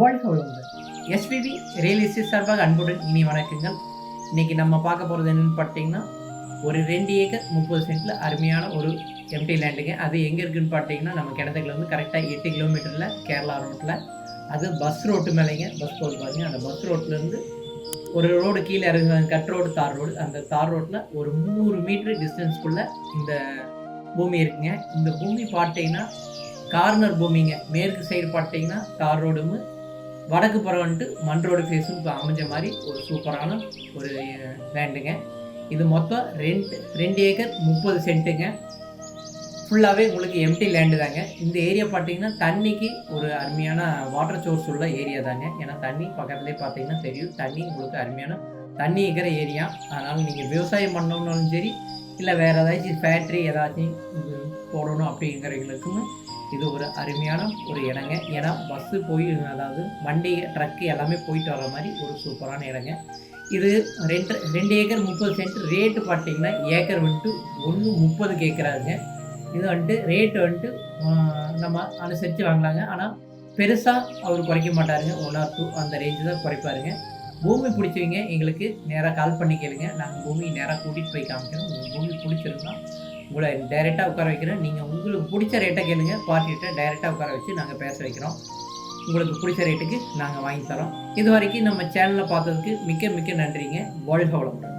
வாழ்க வளமுடன் SPB real estate சார்பாக அன்புடன் இனி வணக்கங்கள். இன்னைக்கு நம்ம பார்க்க போகிறது என்னன்னு பார்த்தீங்கன்னா ஒரு ரெண்டு ஏக்கர் முப்பது சென்ட்ல அருமையான ஒரு எம்டி லேண்டுங்க அது எங்கே இருக்குன்னு பார்த்தீங்கன்னா நம்ம கிணத்துக்குள்ள வந்து கரெக்டாக எட்டு கிலோமீட்டரில் கேரளா ரோட்டில் அது பஸ் ரோட்டு மேலேங்க பஸ் போகுது பாருங்க. அந்த பஸ் ரோட்லேருந்து ஒரு ரோடு கீழே இறங்குது கட் ரோடு தார் ரோடு அந்த தார் ரோட்டில் ஒரு முந்நூறு மீட்டர் டிஸ்டன்ஸ்குள்ளே இந்த பூமி இருக்குங்க. இந்த பூமி பார்த்தீங்கன்னா கார்னர் பூமிங்க. மேற்கு சைடு பார்த்தீங்கன்னா தார் ரோடும் வடக்கு புறம் வந்துட்டு மண் ரோடு ஃபேஸும் இப்போ அமைஞ்ச மாதிரி ஒரு சூப்பரான ஒரு லேண்டுங்க இது மொத்தம் ரெண்டு ரெண்டு ஏக்கர் முப்பது சென்ட்டுங்க. ஃபுல்லாகவே உங்களுக்கு எம்டி லேண்டு தாங்க. இந்த ஏரியா பார்த்தீங்கன்னா தண்ணிக்கு ஒரு அருமையான வாட்டர் சோர்ஸ் உள்ள ஏரியா தாங்க. ஏன்னா தண்ணி பக்கத்துலேயே பார்த்தீங்கன்னா தெரியும். தண்ணி உங்களுக்கு அருமையான தண்ணி இருக்கிற ஏரியா அதனால் நீங்கள் விவசாயம் பண்ணணும்னாலும் சரி இல்லை வேறு ஏதாச்சும் ஃபேக்ட்ரி ஏதாச்சும் போடணும் அப்படிங்கிறவங்களுக்கும் இது ஒரு அருமையான ஒரு இடங்க. ஏன்னா பஸ்ஸு போய் அதாவது வண்டி ட்ரக்கு எல்லாமே போயிட்டு வர மாதிரி ஒரு சூப்பரான இடங்க. இது ரெண்டு ரெண்டு ஏக்கர் முப்பது சென்ட் ரேட்டு பார்த்தீங்கன்னா ஏக்கர் வந்துட்டு ஒன்று முப்பது கேட்குறாருங்க இது வந்துட்டு ரேட்டு வந்துட்டு நம்ம அனுசரித்து வாங்கலாங்க. ஆனால் பெருசாக அவர் குறைக்க மாட்டாருங்க. ஒன் ஆர் டூ அந்த ரேஞ்சு தான் குறைப்பாருங்க. பூமி பிடிச்சவங்க எங்களுக்கு நேராக கால் பண்ணி கேளுங்க. நாங்கள் பூமி நேராக கூட்டிகிட்டு போய் காமிக்கிறோம். உங்களுக்கு பூமி பிடிச்சிருந்தோம் உங்களை டைரெக்டாக உட்கார வைக்கிறோம் நீங்கள் உங்களுக்கு பிடிச்ச ரேட்டை கேளுங்க. பார்ட்டிகிட்ட டைரெக்டாக உட்கார வச்சு நாங்கள் பேச வைக்கிறோம். உங்களுக்கு பிடிச்ச ரேட்டுக்கு நாங்கள் வாங்கி தரோம். இது வரைக்கும் நம்ம சேனலில் பார்த்ததுக்கு மிக்க மிக்க நன்றிங்க. வாழ்க வளமுடன்.